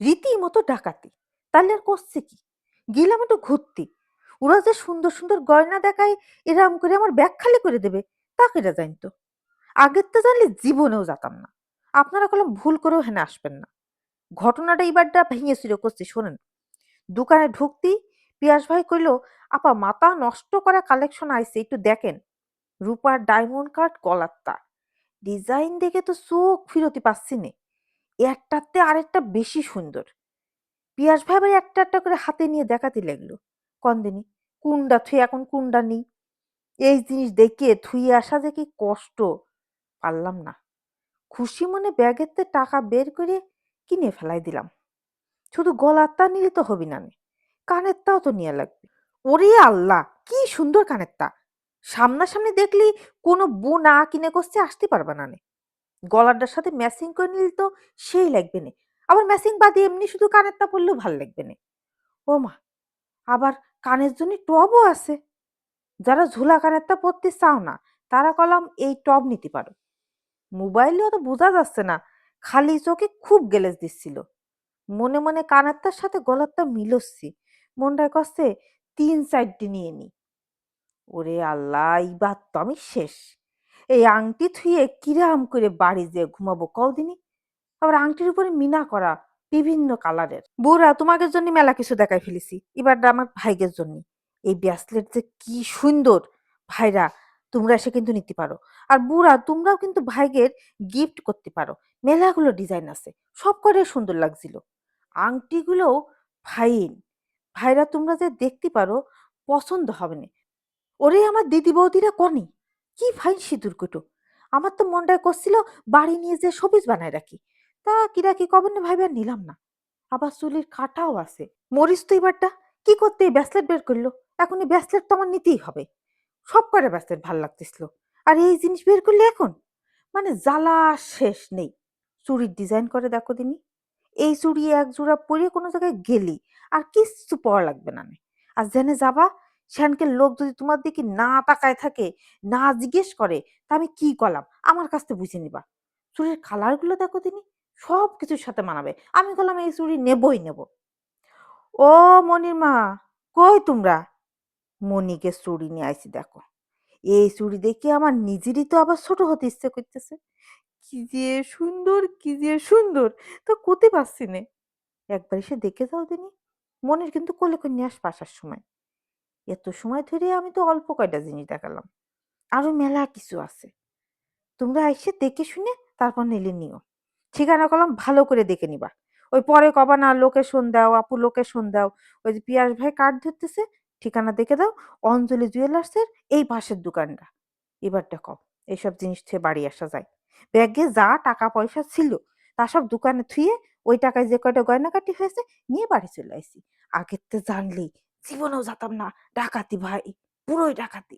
রীতিমতো ডাকাতি। তাহলে আর করছে কি? গেলাম একটু ঘুরতে। ওরা যে সুন্দর সুন্দর গয়না দেখায়, এরম করে আমার ব্যাগ খালি করে দেবে, তা কেটা জানতো আগের তো জানলে জীবনেও যেতাম না। আপনারা কলম ভুল করেও হেনে আসবেন না। ঘটনাটা এইবারটা ভেঙে ছিল করছি, শোনেন। দোকানে ঢুকতি পিয়াস ভাই কইল, আপা, মাথা নষ্ট করা কালেকশন আইছে, একটু দেখেন। রূপার ডায়মন্ড কার্ড গলার তার। ডিজাইন দেখে তো চোখ ফিরতি পাচ্ছি নে। একটাতে আরেকটা বেশি সুন্দর। পিয়াস ভাই একটা একটা করে হাতে নিয়ে দেখাতে লাগল। কন্দিনী, কুন্ডা, থুই এখন কুন্ডা নেই। এই জিনিস দেখে থুই আসা যে কি কষ্ট, পারলাম না। খুশি মনে ব্যাগেতে টাকা বের করে কিনে ফেলাই দিলাম। শুধু গলার তা নিলে তো হবি না। কানের তাও তো নিয়ে লাগবে। ওরে আল্লাহ, কি সুন্দর কানের তা সামনাসামনি দেখলি কোনো বউ না কিনে কষতে আসতে পারবে না নে। গলাটার সাথে ম্যাচিং করে নিলে তো সেই লাগবে না। আবার ম্যাচিং বাদে এমনি শুধু কানেরটা পরলেও ভালো লাগবে না। ও মা, আবার কানের জন্য টবও আছে। যারা ঝুলা কানেরটা পরতে চাও না, তারা কলাম এই টব নিতে পারো। মোবাইলেও তো বোঝা যাচ্ছে না, খালি চোখে খুব গেলেজ দিচ্ছিল। মনে মনে কানেরটার সাথে গলারটা মিলচ্ছি। মনটা করছে, তিন চারটি নিয়ে নি। ওরে আল্লাহ, এইবার তো আমি শেষ। এই আংটি থুয়ে কিরাম করে বাড়ি যেয়ে ঘুমাবো কদিনই আবার আংটির উপরে মিনা করা বিভিন্ন কালারের। বুড়া তোমাদের জন্য মেলা কিছু দেখাই ফেলেছি। এবার আমার ভাইগের জন্য। এই ব্রেসলেট যে কি সুন্দর! ভাইরা, তোমরা এসে কিন্তু নিতে পারো। আর বুড়া তোমরাও কিন্তু ভাইগের গিফট করতে পারো। মেলাগুলো ডিজাইন আছে। সব করে সুন্দর লাগছিল। আংটিগুলোও ফাইন ভাইরা, তোমরা যে দেখতে পারো, পছন্দ হবে না। ওরে, আমার দিদি বৌদিরা কনি? কি ফাইন সিঁদুর কুটো? আমার তো মনটায় করছিল বাড়ি নিয়ে যে সবিজ বানায় রাখি। তা কিরা কি কবেন ভাইবার নিলাম না। আবার চুলির কাটাও আছে। মরিস তো এবারটা। কি করতে এই ব্যাসলেট বের করল? এখন এই ব্যাসলেট তো আমার নিতেই হবে। সব করে ব্যাসলেট ভালো লাগতেছিল? আর এই জিনিস বের করলে এখন? মানে জ্বালা শেষ নেই। চুড়ির ডিজাইন করে দেখো দিনি। এই চুড়ি এক জোড়া পরে কোনো জায়গায় গেলি। আর কিচ্ছু পড়া লাগবে না নে। আর জেনে যাবা সেখানকার লোক যদি তোমার দিকে না তাকায় থাকে, না জিজ্ঞেস করে, তা আমি কি করলাম? আমার কাছ থেকে বুঝে নিবা। চুড়ির কালারগুলো দেখো তিনি, সব কিছুর সাথে মানাবে। আমি বললাম, এই চুড়ি নেবই নেব। ও মনির মা কই তোমরা? মনিকে চুরি নিয়ে আইছি দেখো। এই চুড়ি দেখে আমার নিজেরই তো আবার ছোট হতে ইচ্ছে করতেছে। কি যে সুন্দর, কি যে সুন্দর, তো কোতে পারছি নে। একবার এসে দেখে যাও দিনি মনের কিন্তু কোলে করে নিয়ে সময়। এত সময় ধরে আমি তো অল্প কয়টা জিনিস দেখালাম। আরও মেলা কিছু আছে। তোমরা এসে দেখে শুনে তারপর নিলে নিও। ঠিকানা কলম ভালো করে দেখে নিবা। ওই পরে কবা, না, লোকেশন দাও, আপু, লোকেশন দাও। ওই যে পিয়াস ভাই কার্ড ধরতেছে, ঠিকানা দেখে দাও। অঞ্জলি জুয়েলার্সের এই পাশের দোকানটা। এবারটা কও, এইসব জিনিস থেকে বাড়ি আসা যায়। ব্যাগে যা টাকা পয়সা ছিল, তা সব দোকানে থুয়ে ওই টাকায় যে কয়টা গয়নাকাটি হয়েছে নিয়ে বাড়ি চলে আসি আগের তো জানলেই জীবনেও যেতাম না। ডাকাতি ভাই পুরোই ডাকাতি।